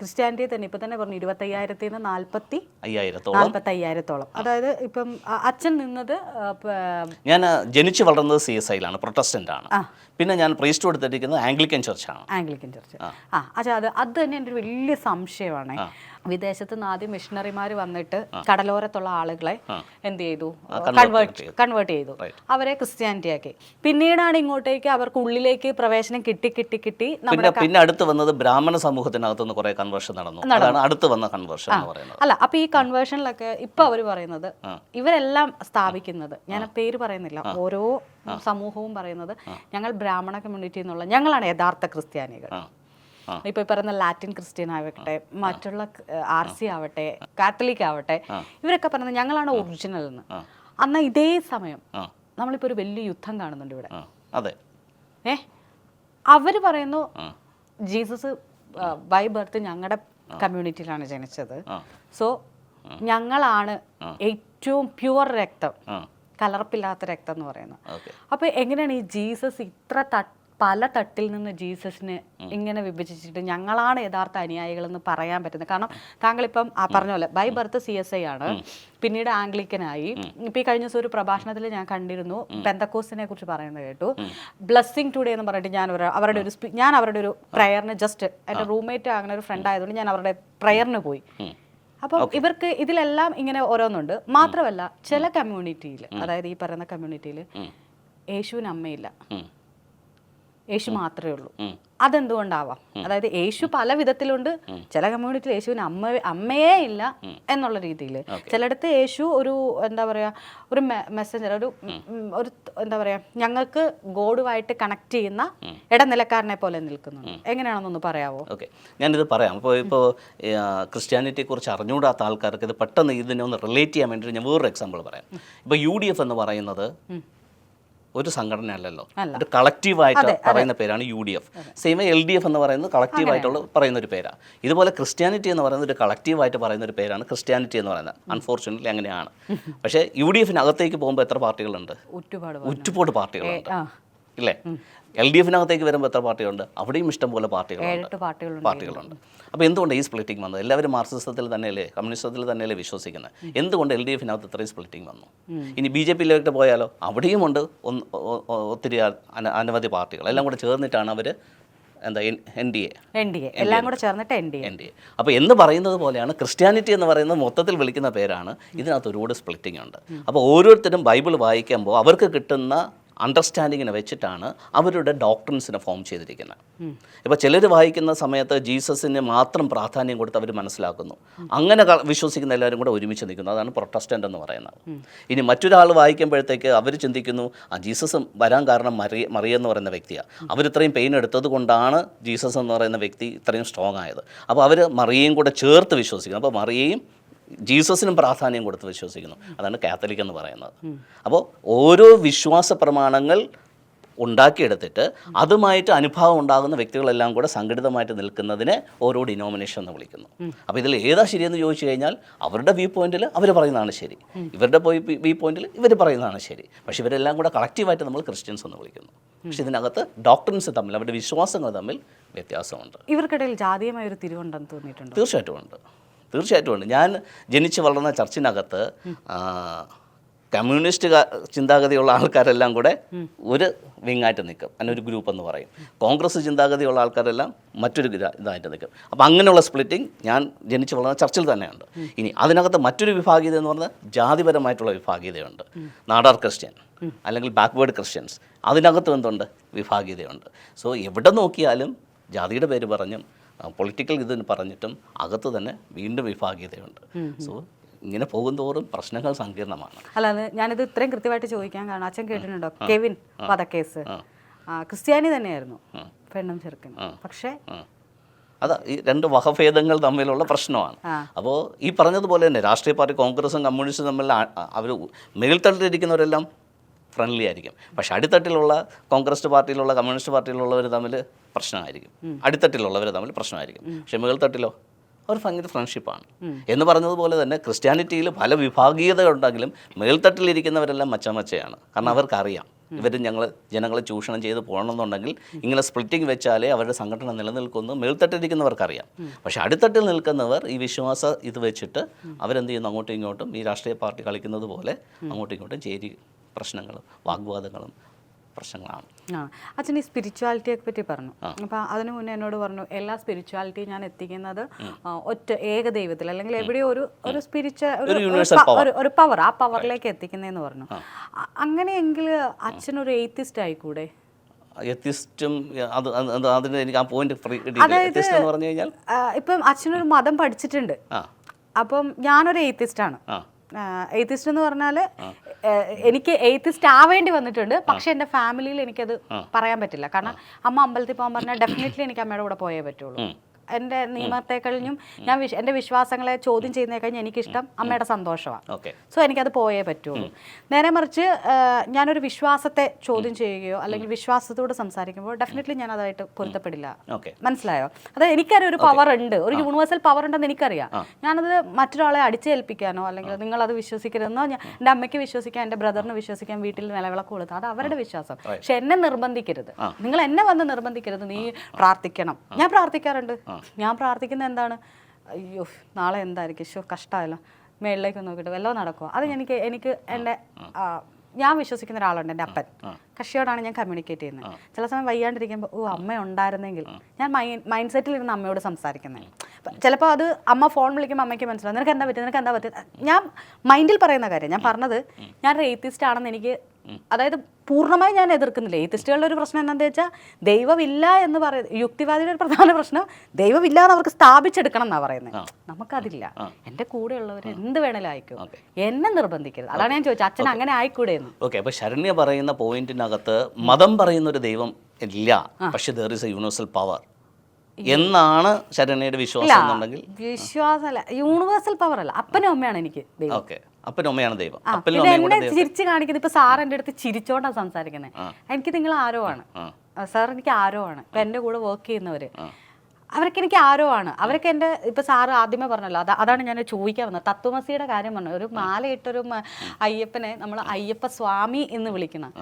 Christianity തന്നെ ഇപ്പൊ തന്നെ പറഞ്ഞു ഇരുപത്തയ്യായിരത്തിൽ നിന്ന് നാൽപ്പത്തി അയ്യായിരത്തോളം. നാൽപ്പത്തി അയ്യായിരത്തോളം അതായത് ഇപ്പം അച്ഛൻ നിന്നത് ഞാൻ ജനിച്ചു വളർന്നത് സി എസ് ഐയിലാണ് പ്രൊട്ടസ്റ്റന്റ് ആണ് പിന്നെ ഞാൻ പ്രീസ്റ്റ് കൊടുത്തിരിക്കുന്നത് ആംഗ്ലിക്കൻ ചർച്ചാണ്. Anglican church. ആ. അച്ഛാ അത് അത് തന്നെ എന്റെ ഒരു വലിയ സംശയമാണ്. വിദേശത്ത് നിന്ന് ആദ്യം മിഷണറിമാർ വന്നിട്ട് കടലോരത്തുള്ള ആളുകളെ എന്ത് ചെയ്തു? കൺവേർട്ട് കൺവേർട്ട് ചെയ്തു. അവരെ ക്രിസ്ത്യാനിറ്റി ആക്കി. പിന്നീടാണ് ഇങ്ങോട്ടേക്ക് അവർക്ക് ഉള്ളിലേക്ക് പ്രവേശനം കിട്ടി കിട്ടി കിട്ടി പിന്നെ പിന്നെ അടുത്ത് വന്നത് ബ്രാഹ്മണ സമൂഹത്തിനകത്തുനിന്ന് കുറെ കൺവേർഷൻ നടന്നു. അതാണ് അടുത്ത് വന്ന കൺവേർഷൻ അല്ല അപ്പൊ ഈ കൺവേർഷനിലൊക്കെ ഇപ്പൊ അവർ പറയുന്നത് ഇവരെല്ലാം സ്ഥാപിക്കുന്നത് ഞാൻ പേര് പറയുന്നില്ല ഓരോ സമൂഹവും പറയുന്നത് ഞങ്ങൾ ബ്രാഹ്മണ കമ്മ്യൂണിറ്റി എന്നുള്ള ഞങ്ങളാണ് യഥാർത്ഥ ക്രിസ്ത്യാനികൾ. ആ. ആ ഇപ്പൊ ഈ പറയുന്ന ലാറ്റിൻ ക്രിസ്ത്യൻ ആവട്ടെ മറ്റുള്ള ആർ സി ആവട്ടെ കാത്തലിക് ആവട്ടെ ഇവരൊക്കെ പറയുന്നത് ഞങ്ങളാണ് ഒറിജിനൽ എന്ന് അന്ന് ഇതേ സമയം. നമ്മളിപ്പോ ഒരു വലിയ യുദ്ധം കാണുന്നുണ്ട് ഇവിടെ. അതെ. ഏ? അവർ പറയുന്നു ജീസസ് ബൈ ബർത്ത് ഞങ്ങളുടെ കമ്മ്യൂണിറ്റിയിലാണ് ജനിച്ചത്. സോ ഞങ്ങളാണ് ഏറ്റവും പ്യുവർ രക്തം കലർപ്പില്ലാത്ത രക്തം എന്ന് പറയുന്നത്. അപ്പോൾ അപ്പൊ എങ്ങനെയാണ് ഈ ജീസസ് ഇത്ര തട്ട് പല തട്ടിൽ നിന്ന് ജീസസിനെ ഇങ്ങനെ വിഭജിച്ചിട്ട് ഞങ്ങളാണ് യഥാർത്ഥ അനുയായികൾ എന്ന് പറയാൻ പറ്റുന്നത്. കാരണം താങ്കൾ ഇപ്പം ആ പറഞ്ഞ പോലെ by birth C S I ആണ്. പിന്നീട് ആംഗ്ലിക്കനായി. ഇപ്പൊ ഈ കഴിഞ്ഞ ദിവസം ഒരു പ്രഭാഷണത്തിൽ ഞാൻ കണ്ടിരുന്നു പെന്തക്കോസിനെ കുറിച്ച് പറയുന്നത് കേട്ടു. ബ്ലസ്സിംഗ് ടുഡേ എന്ന് പറഞ്ഞിട്ട് ഞാൻ ഒരു- അവരുടെ ഒരു ഞാൻ അവരുടെ ഒരു പ്രയറിന് ജസ്റ്റ് എന്റെ റൂംമേറ്റ് അങ്ങനെ ഒരു ഫ്രണ്ട് ആയതുകൊണ്ട് ഞാൻ അവരുടെ പ്രയറിന് പോയി. അപ്പോൾ ഇവർക്ക് ഇതിലെല്ലാം ഇങ്ങനെ ഓരോന്നുണ്ട്. മാത്രമല്ല ചില കമ്മ്യൂണിറ്റിയിൽ അതായത് ഈ പറയുന്ന കമ്മ്യൂണിറ്റിയിൽ യേശുവിന് അമ്മയില്ല. യേശു മാത്രമേ ഉള്ളൂ. അതെന്തുകൊണ്ടാവാം? അതായത് യേശു പല വിധത്തിലുണ്ട്. ചില കമ്മ്യൂണിറ്റിയിൽ യേശുവിന് അമ്മ അമ്മയേ ഇല്ല എന്നുള്ള രീതിയിൽ. ചിലയിടത്ത് യേശു ഒരു എന്താ പറയുക ഒരു മെസ്സഞ്ചർ ഒരു ഒരു എന്താ പറയുക ഞങ്ങൾക്ക് ഗോഡുമായിട്ട് കണക്ട് ചെയ്യുന്ന ഇടനിലക്കാരനെ പോലെ നിൽക്കുന്നുണ്ട്. എങ്ങനെയാണെന്നൊന്ന് പറയാവോ? ഓക്കെ. ഞാനിത് പറയാം. അപ്പോൾ ഇപ്പോൾ ക്രിസ്ത്യാനിറ്റിയെ കുറിച്ച് അറിഞ്ഞുകൂടാത്ത ആൾക്കാർക്ക് ഇത് പെട്ടെന്ന് ഇതിനെ ഒന്ന് റിലേറ്റ് ചെയ്യാൻ വേണ്ടിയിട്ട് ഞാൻ വേറൊരു എക്സാമ്പിൾ പറയാം. ഇപ്പോൾ യു ഡി എഫ് എന്ന് പറയുന്നത് ഒരു സംഘടന അല്ലല്ലോ ഒരു കളക്റ്റീവായിട്ട് പറയുന്ന പേരാണ് U D F. Same L D F എന്ന് പറയുന്നത് കളക്റ്റീവായിട്ടുള്ള പറയുന്ന ഒരു പേരാണ് ഇതുപോലെ ക്രിസ്ത്യാനിറ്റി എന്ന് പറയുന്നത് ഒരു കളക്റ്റീവായിട്ട് പറയുന്ന ഒരു പേരാണ് ക്രിസ്ത്യാനിറ്റി എന്ന് പറയുന്നത്. അൺഫോർച്യുനേറ്റ്ലി അങ്ങനെയാണ്. പക്ഷേ യു ഡി എഫിനകത്തേക്ക് പോകുമ്പോൾ എത്ര പാർട്ടികളുണ്ട്? ഉറ്റുപോട്ട് പാർട്ടികളുണ്ട്. ഇല്ലേ? എൽ ഡി എഫിനകത്തേക്ക് വരുമ്പോൾ എത്ര പാർട്ടികളുണ്ട്? അവിടെയും ഇഷ്ടംപോലെ പാർട്ടികളുണ്ട്. ഏഴെട്ട് പാർട്ടികളുണ്ട്. പാർട്ടികളുണ്ട്. അപ്പോൾ എന്തുകൊണ്ട് ഈ സ്പ്ലിറ്റിംഗ് വന്നത്? എല്ലാവരും മാർക്സിസത്തിൽ തന്നെയല്ലേ കമ്മ്യൂണിസത്തിൽ തന്നെയല്ലേ വിശ്വസിക്കുന്നത്? എന്തുകൊണ്ട് എൽ ഡി എഫിനകത്ത് ഇത്രയും സ്പ്ലിറ്റിംഗ് വന്നു? ഇനി ബി ജെ പിയിലേക്ക് പോയാലോ? അവിടെയും ഉണ്ട് ഒന്ന് ഒ- ഒ- ഒത്തിരി അനവധി പാർട്ടികൾ. എല്ലാം കൂടെ ചേർന്നിട്ടാണ് അവർ എന്താ N D A. N D A. എല്ലാം കൂടെ ചേർന്നിട്ട് N D N D A. അപ്പോൾ എന്ന് പറയുന്നത് പോലെയാണ് ക്രിസ്ത്യാനിറ്റി എന്ന് പറയുന്നത് മൊത്തത്തിൽ വിളിക്കുന്ന പേരാണ് ഇതിനകത്ത് ഒരുപാട് സ്പ്ലിറ്റിംഗ് ഉണ്ട്. അപ്പോൾ ഓരോരുത്തരും ബൈബിൾ വായിക്കുമ്പോൾ അവർക്ക് കിട്ടുന്ന അണ്ടർസ്റ്റാൻഡിങ്ങിനെ വെച്ചിട്ടാണ് അവരുടെ ഡോക്ടറിൻസിനെ ഫോം ചെയ്തിരിക്കുന്നത്. ഇപ്പോൾ ചിലർ വായിക്കുന്ന സമയത്ത് ജീസസിന് മാത്രം പ്രാധാന്യം കൊടുത്ത് അവർ മനസ്സിലാക്കുന്നു. അങ്ങനെ വിശ്വസിക്കുന്ന എല്ലാവരും കൂടെ ഒരുമിച്ച് നിൽക്കുന്നു. അതാണ് പ്രൊട്ടസ്റ്റന്റ് എന്ന് പറയുന്നത്. ഇനി മറ്റൊരാൾ വായിക്കുമ്പോഴത്തേക്ക് അവർ ചിന്തിക്കുന്നു ആ ജീസസ് വരാൻ കാരണം മറിയ മറിയ എന്ന് പറയുന്ന വ്യക്തിയാണ് അവരിത്രയും പെയിൻ എടുത്തത് കൊണ്ടാണ് ജീസസ് എന്ന് പറയുന്ന വ്യക്തി ഇത്രയും സ്ട്രോങ് ആയത്. അപ്പോൾ അവർ മറിയയും കൂടെ ചേർത്ത് വിശ്വസിക്കുന്നു. അപ്പോൾ മറിയയും ജീസസിനും പ്രാധാന്യം കൊടുത്ത് വിശ്വസിക്കുന്നു. അതാണ് കാത്തലിക് എന്ന് പറയുന്നത്. അപ്പോൾ ഓരോ വിശ്വാസ പ്രമാണങ്ങൾ ഉണ്ടാക്കിയെടുത്തിട്ട് അതുമായിട്ട് അനുഭവം ഉണ്ടാകുന്ന വ്യക്തികളെല്ലാം കൂടെ സംഘടിതമായിട്ട് നിൽക്കുന്നതിനെ ഓരോ ഡിനോമിനേഷൻ എന്ന് വിളിക്കുന്നു. അപ്പോൾ ഇതിൽ ഏതാ ശരിയെന്ന് ചോദിച്ചു കഴിഞ്ഞാൽ അവരുടെ വ്യൂ പോയിന്റിൽ അവർ പറയുന്നതാണ് ശരി. ഇവരുടെ വ്യൂ പോയിന്റിൽ ഇവർ പറയുന്നതാണ് ശരി. പക്ഷേ ഇവരെല്ലാം കൂടെ കളക്റ്റീവായിട്ട് നമ്മൾ ക്രിസ്ത്യൻസ് എന്ന് വിളിക്കുന്നു. പക്ഷെ ഇതിനകത്ത് ഡോക്ടറിൻസ് തമ്മിൽ അവരുടെ വിശ്വാസങ്ങൾ തമ്മിൽ വ്യത്യാസമുണ്ട്. ഇവർക്കിടയിൽ ജാതീയമായ ഒരു തിരിവുണ്ടെന്ന് തോന്നിയിട്ടുണ്ട്? തീർച്ചയായിട്ടും ഉണ്ട്. തീർച്ചയായിട്ടും ഉണ്ട്. ഞാൻ ജനിച്ച് വളർന്ന ചർച്ചിനകത്ത് കമ്മ്യൂണിസ്റ്റ് ചിന്താഗതിയുള്ള ആൾക്കാരെല്ലാം കൂടെ ഒരു വിങ്ങായിട്ട് നിൽക്കും. അങ്ങനെ ഒരു ഗ്രൂപ്പ് എന്ന് പറയും. കോൺഗ്രസ് ചിന്താഗതിയുള്ള ആൾക്കാരെല്ലാം മറ്റൊരു ഇതായിട്ട് നിൽക്കും. അപ്പോൾ അങ്ങനെയുള്ള സ്പ്ലിറ്റിംഗ് ഞാൻ ജനിച്ച് വളർന്ന ചർച്ചിൽ തന്നെയുണ്ട്. ഇനി അതിനകത്ത് മറ്റൊരു വിഭാഗീയത എന്ന് പറഞ്ഞാൽ ജാതിപരമായിട്ടുള്ള വിഭാഗീയതയുണ്ട്. നാടാർ ക്രിസ്ത്യൻ അല്ലെങ്കിൽ ബാക്ക്വേർഡ് ക്രിസ്ത്യൻസ് അതിനകത്തും എന്തുണ്ട്? വിഭാഗീയതയുണ്ട്. സോ എവിടെ നോക്കിയാലും ജാതിയുടെ പേര് പറഞ്ഞും പൊളിറ്റിക്കൽ ഇത് പറഞ്ഞിട്ടും അകത്ത് തന്നെ വീണ്ടും വിഭാഗീയതയുണ്ട്. സോ ഇങ്ങനെ പോകുന്തോറും പ്രശ്നങ്ങൾ സങ്കീർണമാണ്. അല്ലാതെ ഞാനിത് ഇത്രയും കൃത്യമായിട്ട് ചോദിക്കാൻ കാരണം അച്ഛൻ കേട്ടിട്ടുണ്ടോ? കെവിൻ വധക്കേസ്. ക്രിസ്ത്യാനി തന്നെയായിരുന്നു പെണ്ണും ചെറുക്കൻ പക്ഷേ അതാ ഈ രണ്ട് വകഭേദങ്ങൾ തമ്മിലുള്ള പ്രശ്നമാണ്. അപ്പോൾ ഈ പറഞ്ഞതുപോലെ തന്നെ രാഷ്ട്രീയ പാർട്ടി കോൺഗ്രസും കമ്മ്യൂണിസ്റ്റും തമ്മിൽ അവർ മേൽത്തട്ടിലിരിക്കുന്നവരെല്ലാം ഫ്രണ്ട്ലി ആയിരിക്കും. പക്ഷെ അടിത്തട്ടിലുള്ള കോൺഗ്രസ് പാർട്ടിയിലുള്ള കമ്മ്യൂണിസ്റ്റ് പാർട്ടിയിലുള്ളവർ തമ്മിൽ പ്രശ്നമായിരിക്കും. അടിത്തട്ടിലുള്ളവർ തമ്മിൽ പ്രശ്നമായിരിക്കും. പക്ഷെ തട്ടിലോ അവർ ഭയങ്കര ഫ്രണ്ട്ഷിപ്പാണ് എന്ന് പറഞ്ഞതുപോലെ തന്നെ ക്രിസ്ത്യാനിറ്റിയിൽ പല വിഭാഗീയതകളുണ്ടെങ്കിലും മേൽത്തട്ടിലിരിക്കുന്നവരെല്ലാം മച്ചമച്ചയാണ്. കാരണം അവർക്കറിയാം. ഇവർ ഞങ്ങൾ ജനങ്ങളെ ചൂഷണം ചെയ്ത് പോകണമെന്നുണ്ടെങ്കിൽ ഇങ്ങനെ സ്പ്ലിറ്റിംഗ് വെച്ചാലേ അവരുടെ സംഘടന നിലനിൽക്കുന്നു മേൽത്തട്ടിരിക്കുന്നവർക്കറിയാം പക്ഷേ അടിത്തട്ടിൽ നിൽക്കുന്നവർ ഈ വിശ്വാസ ഇത് വെച്ചിട്ട് അവരെന്ത് ചെയ്യുന്നു? അങ്ങോട്ടും ഇങ്ങോട്ടും ഈ രാഷ്ട്രീയ പാർട്ടി കളിക്കുന്നത് പോലെ അങ്ങോട്ടും ഇങ്ങോട്ടും ചേരി പ്രശ്നങ്ങളും വാഗ്വാദങ്ങളും പ്രശ്നങ്ങളാണ്. അച്ഛൻ ഈ സ്പിരിച്വാലിറ്റിയെ പറ്റി പറഞ്ഞു. അപ്പൊ അതിനു മുന്നേ എന്നോട് പറഞ്ഞു എല്ലാ സ്പിരിച്വാലിറ്റിയും ഞാൻ എത്തിക്കുന്നത് ഒറ്റ ഏകദൈവത്തിൽ അല്ലെങ്കിൽ എവിടെയോ ഒരു ഒരു സ്പിരിച്വൽ ഒരു പവർ ആ പവറിലേക്ക് എത്തിക്കുന്നതെന്ന് പറഞ്ഞു. അങ്ങനെയെങ്കിൽ അച്ഛൻ ഒരു എയ്ത്തിസ്റ്റ് ആയിക്കൂടെ? എത്തിസ്റ്റും അത് അത് അത് അതിന് എനിക്ക് ആ പോയിന്റ് എന്ന് പറഞ്ഞു കഴിഞ്ഞാൽ ഇപ്പം അച്ഛനൊരു മതം പഠിച്ചിട്ടുണ്ട്. അപ്പം ഞാനൊരു എയ്ത്തിസ്റ്റ് ആണ്. എയ്ത്തിസ്റ്റ് എന്ന് പറഞ്ഞാൽ എനിക്ക് എയ്ത്തിസ്റ്റ് ആവേണ്ടി വന്നിട്ടുണ്ട്. പക്ഷെ എന്റെ ഫാമിലിയിൽ എനിക്കത് പറയാൻ പറ്റില്ല. കാരണം അമ്മ അമ്പലത്തിൽ പോകാൻ പറഞ്ഞാൽ ഡെഫിനറ്റ്ലി എനിക്ക് അമ്മയുടെ കൂടെ പോയേ പറ്റുള്ളൂ. എന്റെ നിയമത്തെ കഴിഞ്ഞും ഞാൻ എന്റെ എന്റെ വിശ്വാസങ്ങളെ ചോദ്യം ചെയ്യുന്നതിനെ കഴിഞ്ഞ് എനിക്കിഷ്ടം അമ്മയുടെ സന്തോഷമാണ് സോ എനിക്കത് പോയേ പറ്റുള്ളൂ. നേരെ മറിച്ച് ഞാനൊരു വിശ്വാസത്തെ ചോദ്യം ചെയ്യുകയോ അല്ലെങ്കിൽ വിശ്വാസത്തോട് സംസാരിക്കുമ്പോൾ ഡെഫിനറ്റ്ലി ഞാൻ അതായിട്ട് പൊരുത്തപ്പെടില്ല മനസ്സിലായോ? അത് എനിക്കറിയാം ഒരു പവർ ഉണ്ട് ഒരു യൂണിവേഴ്സൽ പവർ ഉണ്ടെന്ന് എനിക്കറിയാം ഞാനത് മറ്റൊരാളെ അടിച്ചേൽപ്പിക്കാനോ അല്ലെങ്കിൽ നിങ്ങൾ അത് വിശ്വസിക്കരുതെന്നോ എന്റെ എന്റെ അമ്മയ്ക്ക് വിശ്വസിക്കാൻ എന്റെ ബ്രദറിന് വിശ്വസിക്കാൻ വീട്ടിൽ നിലവിളക്ക് കൊടുത്തു അത് അവരുടെ വിശ്വാസം. പക്ഷെ എന്നെ നിർബന്ധിക്കരുത്. നിങ്ങൾ എന്നെ വന്ന് നിർബന്ധിക്കരുത്. നീ പ്രാർത്ഥിക്കണം. ഞാൻ പ്രാർത്ഥിക്കാറുണ്ട്. ഞാൻ പ്രാർത്ഥിക്കുന്ന എന്താണ്? അയ്യോ നാളെ എന്തായിരിക്കും? ശോ കഷ്ടമല്ലോ മേളിലേക്ക് നോക്കിയിട്ട് വല്ലതും നടക്കുക അത് എനിക്ക് എനിക്ക് എന്റെ ഞാൻ വിശ്വസിക്കുന്ന ഒരാളുണ്ട് എന്റെ അപ്പൻ. കക്ഷിയോടാണ് ഞാൻ കമ്മ്യൂണിക്കേറ്റ് ചെയ്യുന്നത്. ചില സമയം വയ്യാണ്ടിരിക്കുമ്പോൾ ഓ അമ്മ ഉണ്ടായിരുന്നെങ്കിൽ. ഞാൻ മൈൻഡ് സെറ്റിൽ ഇരുന്ന് അമ്മയോട് സംസാരിക്കുന്നത് ചിലപ്പോൾ അത് അമ്മ ഫോൺ വിളിക്കുമ്പോൾ അമ്മയ്ക്ക് മനസ്സിലാവും നിനക്ക് എന്താ പറ്റും നിനക്ക് എന്താ പറ്റും ഞാൻ മൈൻഡിൽ പറയുന്ന കാര്യം ഞാൻ പറഞ്ഞത് ഞാൻ ഒരു എയ്ത്തിസ്റ്റ് ആണെന്ന് എനിക്ക് അതായത് പൂർണമായി ഞാൻ എതിർക്കുന്നില്ല. ഏത്തിസ്റ്റുകളുടെ ഒരു പ്രശ്നം എന്താണെന്ന് വെച്ചാൽ ദൈവമില്ല എന്ന് പറയുന്നത് യുക്തിവാദിയുടെ ഒരു പ്രധാന പ്രശ്നം ദൈവമില്ല എന്ന് അവർക്ക് സ്ഥാപിച്ചെടുക്കണം എന്നാണ് പറയുന്നത് നമുക്കതില്ല. എന്റെ കൂടെയുള്ളവർ എന്ത് വേണേലും ആയിക്കോ. എന്നെ നിർബന്ധിക്കരുത്. അതാണ് ഞാൻ ചോദിച്ചത്. അച്ഛൻ അങ്ങനെ ആയിക്കൂടെ എന്ന് ഓക്കെ അപ്പോൾ ശരണ്യ പറയുന്ന പോയിന്റിനകത്ത് മതം പറയുന്ന ഒരു ദൈവം ഇല്ല. പക്ഷേ there is a universal power എന്നാണ് ശരണ്യയുടെ വിശ്വാസം വിശ്വാസമല്ല. യൂണിവേഴ്സൽ പവർ അല്ല. അപ്പനും അമ്മയാണ് എനിക്ക് ഓക്കെ. അപ്പനും അമ്മയാണ് ദൈവം. അപ്പനും അമ്മയും എന്നെ ചിരിച്ചു കാണിക്കുന്നത് ഇപ്പൊ സാർ എന്റെ അടുത്ത് ചിരിച്ചോണ്ടാണ് സംസാരിക്കുന്നത് എനിക്ക് നിങ്ങൾ ആരോ ആണ് സാർ എനിക്ക് ആരോ ആണ് ഇപ്പൊ എന്റെ കൂടെ വർക്ക് ചെയ്യുന്നവര്. അവരൊക്കെ എനിക്ക് ആരോ ആണ് അവരൊക്കെ എന്റെ ഇപ്പൊ സാറ് ആദ്യമേ പറഞ്ഞല്ലോ അതാ അതാണ് ഞാൻ ചോദിക്കാൻ വന്നത്. തത്വമസിയുടെ കാര്യം പറഞ്ഞു. ഒരു മാലയിട്ടൊരു അയ്യപ്പനെ നമ്മൾ അയ്യപ്പ സ്വാമി എന്ന് വിളിക്കണം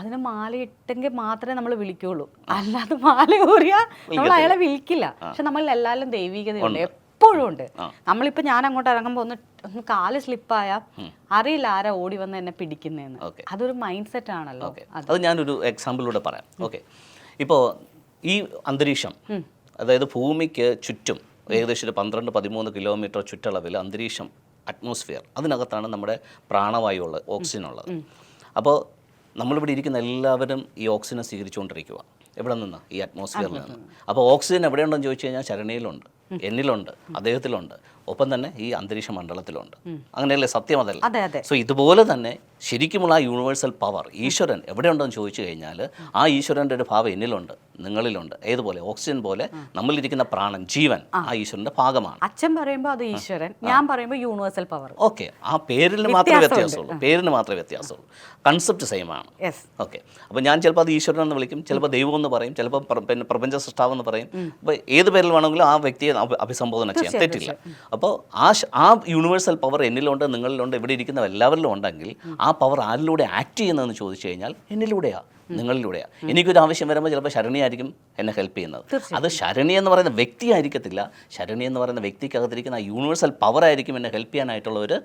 അതിന് മാലയിട്ടെങ്കിൽ മാത്രമേ നമ്മൾ വിളിക്കുള്ളൂ. അല്ലാതെ മാല ഊറിയാ നമ്മൾ അയാളെ വിളിക്കില്ല. പക്ഷെ നമ്മളിൽ എല്ലാവരും ദൈവികതയുണ്ട്. എപ്പോഴും ഉണ്ട്. നമ്മളിപ്പോ ഞാൻ അങ്ങോട്ട് ഇറങ്ങുമ്പോൾ ഒന്ന് ഒന്ന് കാൽ സ്ലിപ്പായ അറിയില്ല ആരാ ഓടി വന്ന് എന്നെ പിടിക്കുന്നതെന്ന് അതൊരു മൈൻഡ് സെറ്റ് ആണല്ലോ അത്. ഞാനൊരു എക്സാമ്പിളിലൂടെ പറയാം. ഓക്കെ. ഇപ്പോ ഈ അന്തരീക്ഷം അതായത് ഭൂമിക്ക് ചുറ്റും ഏകദേശം ഒരു പന്ത്രണ്ട് പതിമൂന്ന് കിലോമീറ്റർ ചുറ്റളവിൽ അന്തരീക്ഷം അറ്റ്മോസ്ഫിയർ അതിനകത്താണ് നമ്മുടെ പ്രാണവായു ഉള്ളത് ഓക്സിജൻ ഉള്ളത് അപ്പോൾ നമ്മളിവിടെ ഇരിക്കുന്ന എല്ലാവരും ഈ ഓക്സിജൻ സ്വീകരിച്ചുകൊണ്ടിരിക്കുക എവിടെ നിന്ന്? ഈ അറ്റ്മോസ്ഫിയറിൽ നിന്ന്. അപ്പോൾ ഓക്സിജൻ എവിടെയുണ്ടെന്ന് ചോദിച്ചു കഴിഞ്ഞാൽ ശരണയിലുണ്ട് എന്നിലുണ്ട് അദ്ദേഹത്തിലുണ്ട്. ഒപ്പം തന്നെ ഈ അന്തരീക്ഷ മണ്ഡലത്തിലുണ്ട്. അങ്ങനെയല്ലേ സത്യം അതല്ല? അതെ അതെ. സോ ഇതുപോലെ തന്നെ ശരിക്കുമുള്ള ആ യൂണിവേഴ്സൽ പവർ ഈശ്വരൻ എവിടെയുണ്ടെന്ന് ചോദിച്ചു കഴിഞ്ഞാൽ ആ ഈശ്വരന്റെ ഒരു ഭാവം എന്നിലുണ്ട് നിങ്ങളിലുണ്ട്. ഏതുപോലെ? ഓക്സിജൻ പോലെ നമ്മളിരിക്കുന്ന പ്രാണൻ ജീവൻ ആ. ഈശ്വരന്റെ ഭാഗമാണ്. അച്ഛൻ പറയുമ്പോൾ അത് ഈശ്വരൻ ഞാൻ പറയുമ്പോൾ യൂണിവേഴ്സൽ പവർ ഓക്കെ ആ പേരിന് മാത്രമേ വ്യത്യാസമുള്ളൂ. പേരിന് മാത്രമേ വ്യത്യാസമുള്ളൂ. കൺസെപ്റ്റ് സെയിം ആണ്. ഓക്കെ അപ്പോൾ ഞാൻ ചിലപ്പോൾ അത് ഈശ്വരൻ എന്ന് വിളിക്കും ചിലപ്പോൾ ദൈവം എന്ന് പറയും ചിലപ്പോൾ പിന്നെ പ്രപഞ്ച സൃഷ്ടാവ് എന്ന് പറയും. അപ്പോൾ ഏത് പേരിൽ വേണമെങ്കിലും ആ വ്യക്തിയെ അഭിസംബോധന ചെയ്യാം. തെറ്റില്ല. അപ്പോൾ ആ ആ യൂണിവേഴ്സൽ പവർ എന്നിലുണ്ട് നിങ്ങളിലുണ്ട് ഇവിടെ ഇരിക്കുന്ന എല്ലാവരിലും ഉണ്ടെങ്കിൽ ആ പവർ ആരിലൂടെ ആക്ട് ചെയ്യുന്നതെന്ന് ചോദിച്ചു കഴിഞ്ഞാൽ എന്നിലൂടെയാണ് നിങ്ങളിലൂടെയാണ് എനിക്കൊരു ആവശ്യം വരുമ്പോൾ ചിലപ്പോൾ ശരണിയായിരിക്കും എന്നെ ഹെൽപ്പ് ചെയ്യുന്നത്. അത് ശരണി എന്ന് പറയുന്ന വ്യക്തി ആയിരിക്കത്തില്ല. ശരണി എന്ന് പറയുന്ന വ്യക്തിക്കകത്തിരിക്കുന്ന ആ യൂണിവേഴ്സൽ പവർ ആയിരിക്കും എന്നെ ഹെൽപ്പ് ചെയ്യാനായിട്ടുള്ള ഒരു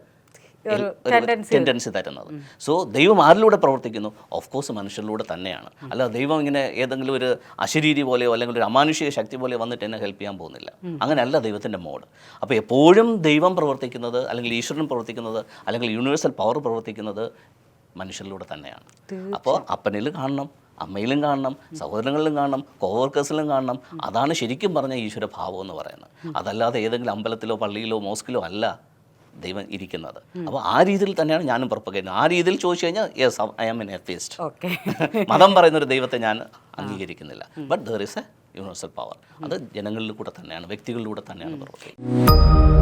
ടെൻഡൻസി തരുന്നത്. സോ ദൈവം ആരിലൂടെ പ്രവർത്തിക്കുന്നു? ഓഫ് കോഴ്സ് മനുഷ്യരിലൂടെ തന്നെയാണ്. അല്ല ദൈവം ഇങ്ങനെ ഏതെങ്കിലും ഒരു അശരീരി പോലെയോ അല്ലെങ്കിൽ ഒരു അമാനുഷിക ശക്തി പോലെ വന്നിട്ട് എന്നെ ഹെൽപ്പ് ചെയ്യാൻ പോകുന്നില്ല. അങ്ങനെയല്ല ദൈവത്തിന്റെ മോഡ് അപ്പോൾ എപ്പോഴും ദൈവം പ്രവർത്തിക്കുന്നത് അല്ലെങ്കിൽ ഈശ്വരൻ പ്രവർത്തിക്കുന്നത് അല്ലെങ്കിൽ യൂണിവേഴ്സൽ പവർ പ്രവർത്തിക്കുന്നത് മനുഷ്യരിലൂടെ തന്നെയാണ്. അപ്പോൾ അപ്പനിൽ കാണണം അമ്മയിലും കാണണം സഹോദരങ്ങളിലും കാണണം കോവർക്കേഴ്സിലും കാണണം. അതാണ് ശരിക്കും പറഞ്ഞ ഈശ്വര ഭാവം എന്ന് പറയുന്നത്. അതല്ലാതെ ഏതെങ്കിലും അമ്പലത്തിലോ പള്ളിയിലോ മോസ്കിലോ അല്ല. ദൈവം ഇരിക്കുന്നത്. അപ്പോൾ ആ രീതിയിൽ തന്നെയാണ് ഞാനും പുറപ്പെടുന്നത് ആ രീതിയിൽ ചോദിച്ചു കഴിഞ്ഞാൽ yes I am an atheist okay. മതം പറയുന്ന ഒരു ദൈവത്തെ ഞാൻ അംഗീകരിക്കുന്നില്ല. But there is a universal power അത് ജനങ്ങളിലൂടെ തന്നെയാണ് വ്യക്തികളിലൂടെ തന്നെയാണ് പ്രവർത്തിക്കുന്നത്.